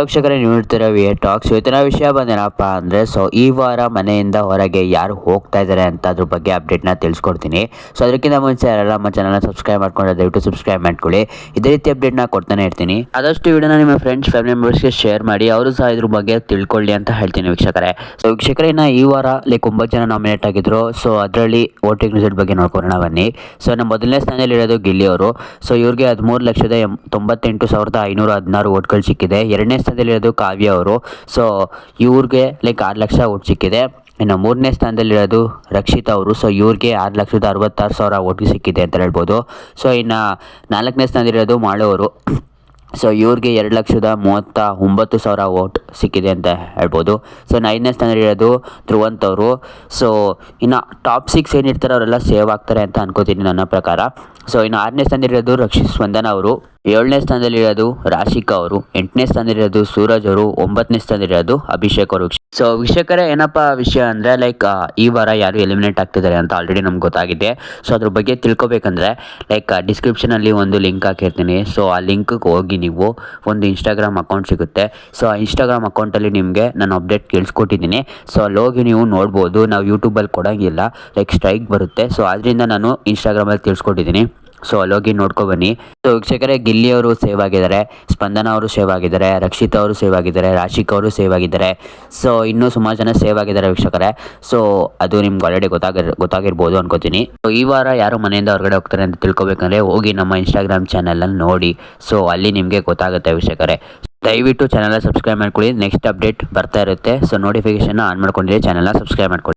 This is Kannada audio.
ವೀಕ್ಷಕರೇ ವಿ ಟಾಕ್ಸ್ ಇವತ್ತಿನ ವಿಷಯ ಬಂದೇನಪ್ಪ ಅಂದರೆ ಸೊ ಈ ವಾರ ಮನೆಯಿಂದ ಹೊರಗೆ ಯಾರು ಹೋಗ್ತಾ ಇದ್ದಾರೆ ಅಂತ ಅದ್ರ ಬಗ್ಗೆ ಅಪ್ಡೇಟ್ನ ತಿಳಿಸ್ಕೊಡ್ತೀನಿ. ಸೊ ಅದಕ್ಕಿಂತ ಮುಂಚೆ ಯಾರೆಲ್ಲ ನಮ್ಮ ಚಾನಲ್ನ ಸಬ್ಸ್ಕ್ರೈಬ್ ಮಾಡ್ಕೊಂಡ್ರೆ ದಯವಿಟ್ಟು ಸಬ್ಸ್ಕ್ರೈಬ್ ಮಾಡ್ಕೊಳ್ಳಿ. ಇದೇ ರೀತಿ ಅಪ್ಡೇಟ್ನ ಕೊಡ್ತಾನೆ ಇರ್ತೀನಿ. ಆದಷ್ಟು ವಿಡಿಯೋನ ನಿಮ್ಮ ಫ್ರೆಂಡ್ಸ್ ಫ್ಯಾಮಿಲಿ ಮೆಂಬರ್ಸ್ಗೆ ಶೇರ್ ಮಾಡಿ, ಅವರು ಸಹ ಇದ್ರ ಬಗ್ಗೆ ತಿಳ್ಕೊಳ್ಳಿ ಅಂತ ಹೇಳ್ತೀನಿ ವೀಕ್ಷಕರೇ. ಸೊ ವೀಕ್ಷಕರೇ, ಇನ್ನು ಈ ವಾರ ಲೈಕ್ ಒಂಬತ್ತು ಜನ ನಾಮಿನೇಟ್ ಆಗಿದ್ರು. ಸೊ ಅದರಲ್ಲಿ ವೋಟಿಂಗ್ ರಿಸಲ್ಟ್ ಬಗ್ಗೆ ನೋಡ್ಕೊಳ್ಳೋಣ ಬನ್ನಿ. ಸೊ ನಮ್ಮ ಮೊದಲನೇ ಸ್ಥಾನದಲ್ಲಿ ಇರೋದು ಗಿಲ್ಲಿ ಅವರು. ಸೊ ಇವ್ರಿಗೆ ಹದಿಮೂರು ಲಕ್ಷದ ತೊಂಬತ್ತೆಂಟು ಸಾವಿರದ ಐನೂರ ಹದಿನಾರು ಓಟ್ಗಳು ಸಿಕ್ಕಿದೆ. ಎರಡನೇ ಸ್ಥಾನದಲ್ಲಿರೋದು ಕಾವ್ಯ ಅವರು. ಸೊ ಇವ್ರಿಗೆ ಲೈಕ್ ಆರು ಲಕ್ಷ ಓಟ್ ಸಿಕ್ಕಿದೆ. ಇನ್ನು ಮೂರನೇ ಸ್ಥಾನದಲ್ಲಿರೋದು ರಕ್ಷಿತಾ ಅವರು. ಸೊ ಇವ್ರಿಗೆ ಆರು ಲಕ್ಷದ ಅರವತ್ತಾರು ಸಾವಿರ ಓಟ್ಗೆ ಸಿಕ್ಕಿದೆ ಅಂತ ಹೇಳ್ಬೋದು. ಸೊ ಇನ್ನು ನಾಲ್ಕನೇ ಸ್ಥಾನದಲ್ಲಿರೋದು ಮಾಳೋ ಅವರು. ಸೊ ಇವ್ರಿಗೆ ಎರಡು ಲಕ್ಷದ ಮೂವತ್ತ ಒಂಬತ್ತು ಸಾವಿರ ಓಟ್ ಸಿಕ್ಕಿದೆ ಅಂತ ಹೇಳ್ಬೋದು. ಸೊ ಐದನೇ ಸ್ಥಾನದಲ್ಲಿರೋದು ಧ್ರುವಂತ್ ಅವರು. ಸೊ ಇನ್ನು ಟಾಪ್ ಸಿಕ್ಸ್ ಏನಿರ್ತಾರೆ ಅವರೆಲ್ಲ ಸೇವ್ ಆಗ್ತಾರೆ ಅಂತ ಅನ್ಕೋತೀನಿ ನನ್ನ ಪ್ರಕಾರ. ಸೊ ಇನ್ನು ಆರನೇ ಸ್ಥಾನದಲ್ಲಿರೋದು ರಕ್ಷಿತ್ ಸ್ಪಂದನ ಅವರು. ಏಳನೇ ಸ್ಥಾನದಲ್ಲಿರೋದು ರಾಶಿಕಾ ಅವರು, ಎಂಟನೇ ಸ್ಥಾನದಲ್ಲಿರೋದು ಸೂರಜ್ ಅವರು, ಒಂಬತ್ತನೇ ಸ್ಥಾನದಲ್ಲಿರೋದು ಅಭಿಷೇಕ್ ಅವರು. ಸೊ ವೀಕ್ಷಕರೇ, ಏನಪ್ಪ ವಿಷಯ ಅಂದರೆ ಲೈಕ್ ಈ ವಾರ ಯಾರು ಎಲಿಮಿನೇಟ್ ಆಗ್ತಿದ್ದಾರೆ ಅಂತ ಆಲ್ರೆಡಿ ನಮ್ಗೆ ಗೊತ್ತಾಗಿದೆ. ಸೊ ಅದ್ರ ಬಗ್ಗೆ ತಿಳ್ಕೊಬೇಕಂದ್ರೆ ಲೈಕ್ ಡಿಸ್ಕ್ರಿಪ್ಷನಲ್ಲಿ ಒಂದು ಲಿಂಕ್ ಹಾಕಿರ್ತೀನಿ. ಸೊ ಆ ಲಿಂಕ್ಗೆ ಹೋಗಿ ನೀವು ಒಂದು ಇನ್ಸ್ಟಾಗ್ರಾಮ್ ಅಕೌಂಟ್ ಸಿಗುತ್ತೆ. ಸೊ ಆ ಇನ್ಸ್ಟಾಗ್ರಾಮ್ ಅಕೌಂಟಲ್ಲಿ ನಿಮಗೆ ನಾನು ಅಪ್ಡೇಟ್ ಕೇಳಿಸ್ಕೊಟ್ಟಿದ್ದೀನಿ. ಸೊ ಅಲ್ಲಿ ಹೋಗಿ ನೀವು ನೋಡ್ಬೋದು. ನಾವು ಯೂಟ್ಯೂಬಲ್ಲಿ ಕೊಡೋಂಗಿಲ್ಲ. ಲೈಕ್ ಸ್ಟ್ರೈಕ್ ಬರುತ್ತೆ. ಸೊ ಆದ್ದರಿಂದ ನಾನು ಇನ್ಸ್ಟಾಗ್ರಾಮಲ್ಲಿ ತಿಳಿಸ್ಕೊಟ್ಟಿದ್ದೀನಿ. ಸೊ ಅಲ್ಲೋಗಿ ನೋಡ್ಕೊ ಬನ್ನಿ. ಸೊ ವೀಕ್ಷಕರೇ, ಗಿಲ್ಲಿ ಅವರು ಸೇವ್ ಆಗಿದ್ದಾರೆ, ಸ್ಪಂದನ ಅವರು ಸೇವ್ ಆಗಿದ್ದಾರೆ, ರಕ್ಷಿತ್ ಅವರು ಸೇವ್ ಆಗಿದ್ದಾರೆ, ರಾಶಿಕ್ ಅವರು ಸೇವ್ ಆಗಿದ್ದಾರೆ. ಸೊ ಇನ್ನೂ ಸುಮಾರು ಜನ ಸೇವ್ ಆಗಿದ್ದಾರೆ ವೀಕ್ಷಕರೇ. ಸೊ ಅದು ನಿಮ್ಗೆ ಆಲ್ರೆಡಿ ಗೊತ್ತಾಗಿರ್, ಗೊತ್ತಾಗಿರ್ಬೋದು ಅನ್ಕೋತೀನಿ. ಸೊ ಈ ವಾರ ಯಾರು ಮನೆಯಿಂದ ಹೊರಗಡೆ ಹೋಗ್ತಾರೆ ಅಂತ ತಿಳ್ಕೊಬೇಕಂದ್ರೆ, ಹೋಗಿ ನಮ್ಮ ಇನ್ಸ್ಟಾಗ್ರಾಮ್ ಚಾನಲನ್ನು ನೋಡಿ. ಸೊ ಅಲ್ಲಿ ನಿಮಗೆ ಗೊತ್ತಾಗುತ್ತೆ ವೀಕ್ಷಕರೇ. ದಯವಿಟ್ಟು ಚಾನಲ್ನ ಸಬ್ಸ್ಕ್ರೈಬ್ ಮಾಡ್ಕೊಳ್ಳಿ. ನೆಕ್ಸ್ಟ್ ಅಪ್ಡೇಟ್ ಬರ್ತಾ ಇರುತ್ತೆ. ಸೊ ನೋಟಿಫಿಕೇಶನ್ ಆನ್ ಮಾಡ್ಕೊಂಡಿರಿ ಚಾನಲ್ನ ಸಬ್ಸ್ಕ್ರೈಬ್ ಮಾಡ್ಕೊಳ್ಳಿ.